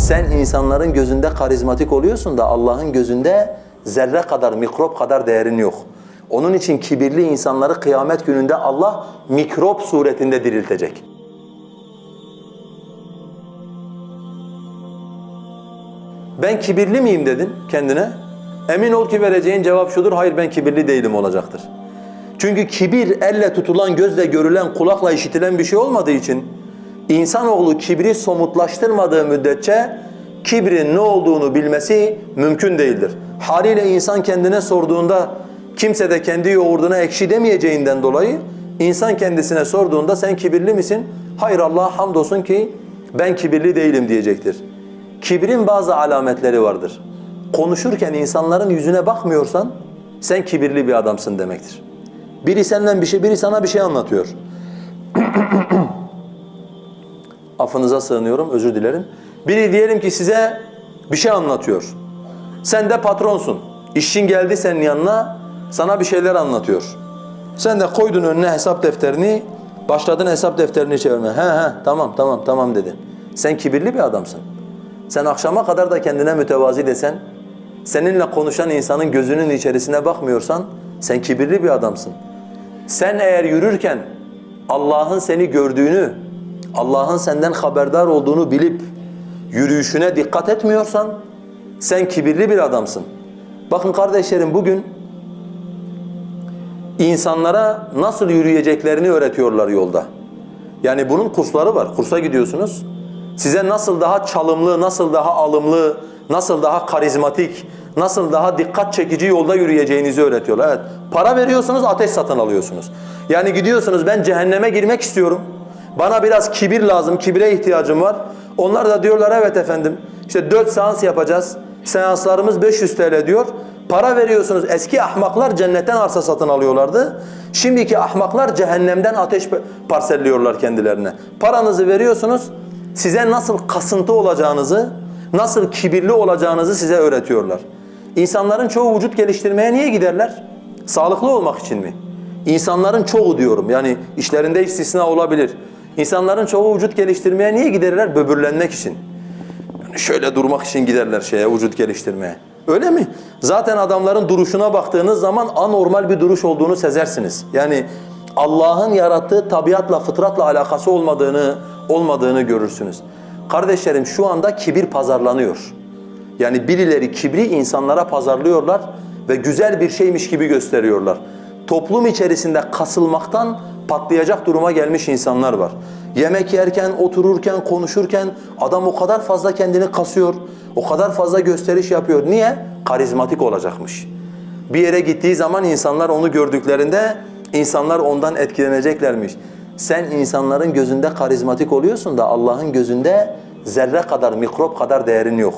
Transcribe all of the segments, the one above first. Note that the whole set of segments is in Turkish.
Sen insanların gözünde karizmatik oluyorsun da Allah'ın gözünde zerre kadar, mikrop kadar değerin yok. Onun için kibirli insanları kıyamet gününde Allah mikrop suretinde diriltecek. Ben kibirli miyim dedin kendine. Emin ol ki vereceğin cevap şudur, hayır ben kibirli değilim olacaktır. Çünkü kibir elle tutulan, gözle görülen, kulakla işitilen bir şey olmadığı için insanoğlu kibri somutlaştırmadığı müddetçe kibrin ne olduğunu bilmesi mümkün değildir. Haliyle insan kendine sorduğunda kimse de kendi yoğurduna ekşi demeyeceğinden dolayı insan kendisine sorduğunda sen kibirli misin? Hayır Allah'a hamdolsun ki ben kibirli değilim diyecektir. Kibrin bazı alametleri vardır. Konuşurken insanların yüzüne bakmıyorsan sen kibirli bir adamsın demektir. Biri senden bir şey, biri sana bir şey anlatıyor. Affınıza sığınıyorum, özür dilerim. Biri diyelim ki size bir şey anlatıyor. Sen de patronsun. İşin geldi senin yanına, sana bir şeyler anlatıyor. Sen de koydun önüne hesap defterini, başladın hesap defterini çevirme. He he, tamam tamam tamam dedin. Sen kibirli bir adamsın. Sen akşama kadar da kendine mütevazi desen, seninle konuşan insanın gözünün içerisine bakmıyorsan, sen kibirli bir adamsın. Sen eğer yürürken Allah'ın seni gördüğünü, Allah'ın senden haberdar olduğunu bilip yürüyüşüne dikkat etmiyorsan sen kibirli bir adamsın. Bakın kardeşlerim bugün insanlara nasıl yürüyeceklerini öğretiyorlar yolda. Yani bunun kursları var. Kursa gidiyorsunuz. Size nasıl daha çalımlı, nasıl daha alımlı, nasıl daha karizmatik, nasıl daha dikkat çekici yolda yürüyeceğinizi öğretiyorlar. Evet. Para veriyorsunuz, ateş satın alıyorsunuz. Yani gidiyorsunuz ben cehenneme girmek istiyorum. Bana biraz kibir lazım, kibre ihtiyacım var. Onlar da diyorlar evet efendim. İşte 4 seans yapacağız. Seanslarımız 500 TL diyor. Para veriyorsunuz. Eski ahmaklar cennetten arsa satın alıyorlardı. Şimdiki ahmaklar cehennemden ateş parselliyorlar kendilerine. Paranızı veriyorsunuz. Size nasıl kasıntı olacağınızı, nasıl kibirli olacağınızı size öğretiyorlar. İnsanların çoğu vücut geliştirmeye niye giderler? Sağlıklı olmak için mi? İnsanların çoğu diyorum yani işlerinde istisna olabilir. İnsanların çoğu vücut geliştirmeye niye giderler? Böbürlenmek için. Yani şöyle durmak için giderler şeye vücut geliştirmeye. Öyle mi? Zaten adamların duruşuna baktığınız zaman anormal bir duruş olduğunu sezersiniz. Yani Allah'ın yarattığı tabiatla, fıtratla alakası olmadığını olmadığını görürsünüz. Kardeşlerim şu anda kibir pazarlanıyor. Yani birileri kibri insanlara pazarlıyorlar ve güzel bir şeymiş gibi gösteriyorlar. Toplum içerisinde kasılmaktan patlayacak duruma gelmiş insanlar var. Yemek yerken, otururken, konuşurken adam o kadar fazla kendini kasıyor, o kadar fazla gösteriş yapıyor. Niye? Karizmatik olacakmış. Bir yere gittiği zaman insanlar onu gördüklerinde insanlar ondan etkileneceklermiş. Sen insanların gözünde karizmatik oluyorsun da Allah'ın gözünde zerre kadar, mikrop kadar değerin yok.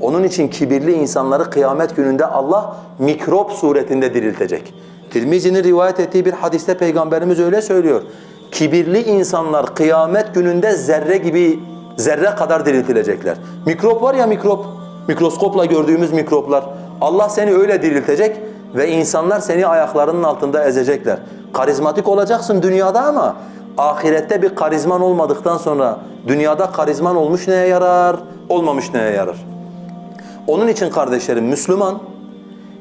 Onun için kibirli insanları kıyamet gününde Allah mikrop suretinde diriltecek. Tirmizi'nin rivayet ettiği bir hadiste Peygamberimiz öyle söylüyor. Kibirli insanlar kıyamet gününde zerre gibi, zerre kadar diriltilecekler. Mikrop var ya mikrop, mikroskopla gördüğümüz mikroplar. Allah seni öyle diriltecek ve insanlar seni ayaklarının altında ezecekler. Karizmatik olacaksın dünyada ama ahirette bir karizman olmadıktan sonra dünyada karizman olmuş neye yarar, olmamış neye yarar? Onun için kardeşlerim Müslüman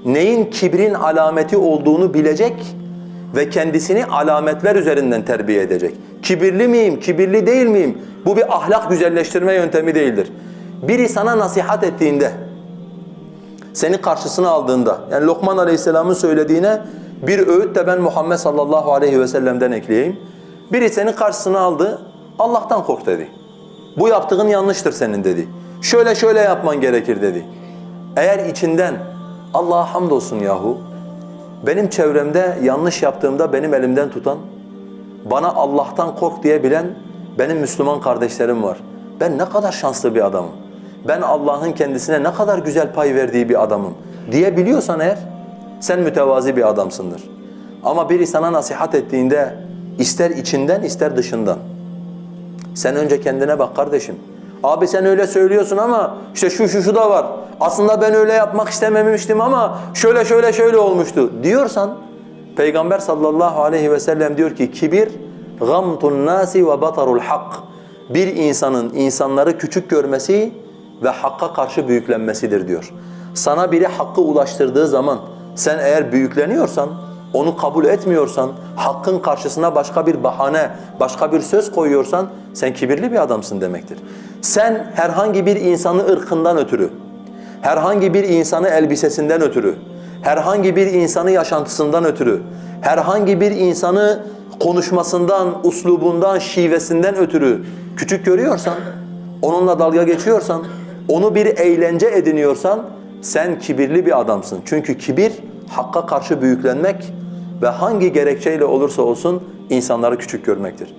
neyin kibrin alameti olduğunu bilecek ve kendisini alametler üzerinden terbiye edecek. Kibirli miyim, kibirli değil miyim? Bu bir ahlak güzelleştirme yöntemi değildir. Biri sana nasihat ettiğinde, seni karşısına aldığında, yani Lokman Aleyhisselam'ın söylediğine bir öğüt de ben Muhammed sallallahu aleyhi ve sellem'den ekleyeyim. Biri seni karşısına aldı, Allah'tan kork dedi. Bu yaptığın yanlıştır senin dedi. Şöyle şöyle yapman gerekir dedi. Eğer içinden Allah'a hamdolsun yahu, benim çevremde yanlış yaptığımda benim elimden tutan, bana Allah'tan kork diyebilen benim Müslüman kardeşlerim var. Ben ne kadar şanslı bir adamım. Ben Allah'ın kendisine ne kadar güzel pay verdiği bir adamım diyebiliyorsan eğer sen mütevazi bir adamsındır. Ama biri sana nasihat ettiğinde ister içinden ister dışından. Sen önce kendine bak kardeşim. Abi sen öyle söylüyorsun ama işte şu şu şu da var. Aslında ben öyle yapmak istememiştim ama şöyle şöyle şöyle olmuştu diyorsan Peygamber sallallahu aleyhi ve sellem diyor ki kibir gamtun nasi ve batarul hak. Bir insanın insanları küçük görmesi ve hakka karşı büyüklenmesidir diyor. Sana biri hakkı ulaştırdığı zaman sen eğer büyükleniyorsan, onu kabul etmiyorsan, hakkın karşısına başka bir bahane, başka bir söz koyuyorsan sen kibirli bir adamsın demektir. Sen herhangi bir insanı ırkından ötürü, herhangi bir insanı elbisesinden ötürü, herhangi bir insanı yaşantısından ötürü, herhangi bir insanı konuşmasından, uslubundan, şivesinden ötürü küçük görüyorsan, onunla dalga geçiyorsan, onu bir eğlence ediniyorsan sen kibirli bir adamsın. Çünkü kibir hakka karşı büyüklenmek ve hangi gerekçeyle olursa olsun insanları küçük görmektir.